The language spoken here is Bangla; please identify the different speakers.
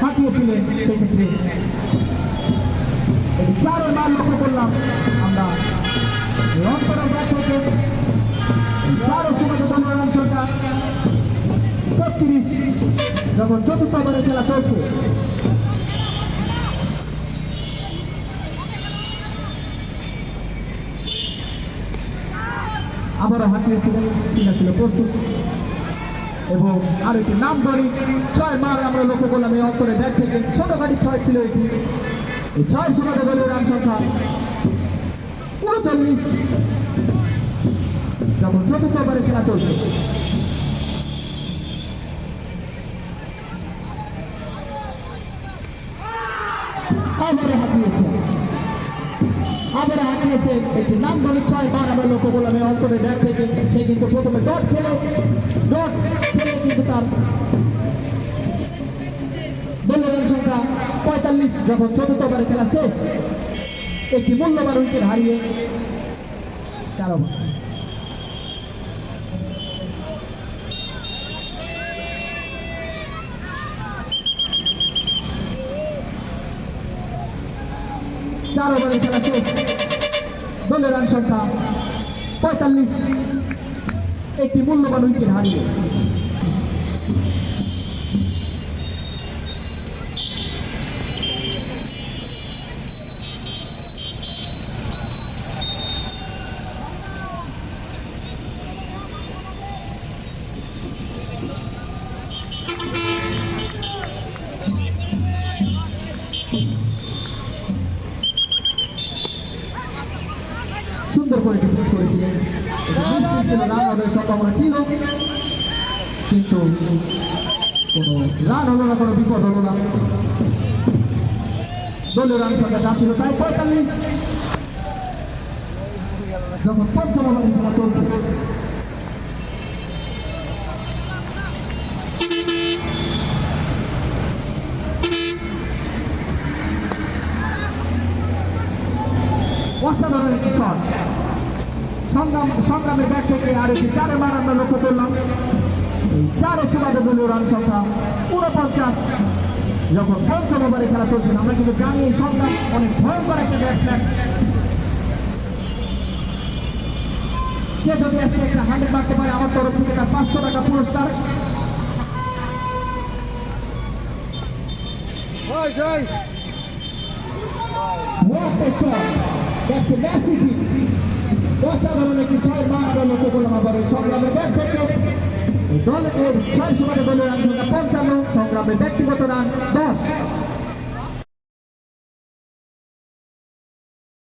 Speaker 1: হাঁটিয়েছিলেন সেক্ষেত্রে চারের মান লক্ষ্য করলাম আমরা। অন্তরের ব্যাট থেকে চার সুবাদে অঞ্চলটা বত্রিশ, যখন চতুর্থ ওভারে খেলা চলছে। আবারও হাঁটিয়েছিলেন ছিল প্রস্তুত। এবং আর একটি নাম ধরি। ছয় মার আমরা লক্ষ্য করলাম এই অন্তরে ব্যাট থেকে ছোটখাটি ছয় ছিল এটি। এই ছয় সমাজে দলীয় রান সংখ্যা উনচল্লিশ। যখন চতুর্থ ওভারে খেলা চলছে। আবারও হাঁটিয়েছে আবারও হাঁটিয়েছে একটি নাম ধরে ছয় বার আমরা লক্ষ্য করলাম এই অন্তরে ব্যাগ থেকে। সে কিন্তু প্রথমে ডট খেলে। যখন চতুর্থ ওভারে খেলা শেষ, একটি মূল্যবান উইকেট হারিয়ে চার ওভার চার ওভারে খেলা শেষ। দলের রান সংখ্যা পঁয়তাল্লিশ। একটি মূল্যবান উইকেট হারিয়ে সুন্দর করে ডিফেন্স করেছিলেন রান হবে সম্ভাবনা ছিল। কিন্তু কোনো রান হলো না কোনো বিপদ হলো না। দলীয় রান সংখ্যা যা ছিল তাই পঁয়তাল্লিশ। যখন পঞ্চম খেলা চলছে অসাধারণ একটি শট। সংগ্রাম সংগ্রামের ব্যাট থেকে আর একটি চারে মান আমরা লক্ষ্য করলাম। চারে সীমাতে দলীয় রান সংখ্যা উনপঞ্চাশ। যখন পঞ্চম ওভারে খেলা চলছিল আমরা কিন্তু জানি সংগ্রাম অনেক ভয়ঙ্কর একটা ব্যাটসম্যান সে যদি আজকে একটা হান্ড্রেড মারতে পারে আমার তরফ থেকে তার পাঁচশো টাকা পুরস্কার। What a shot! A massive hit. অসাধারণ একটি ছয় মান আমরা লক্ষ্য করলাম আবার সংগ্রামের ব্যাট থেকে দল ছয় সমানে দলের রান সংখ্যা সংগ্রামের ব্যক্তিগত রান দশ।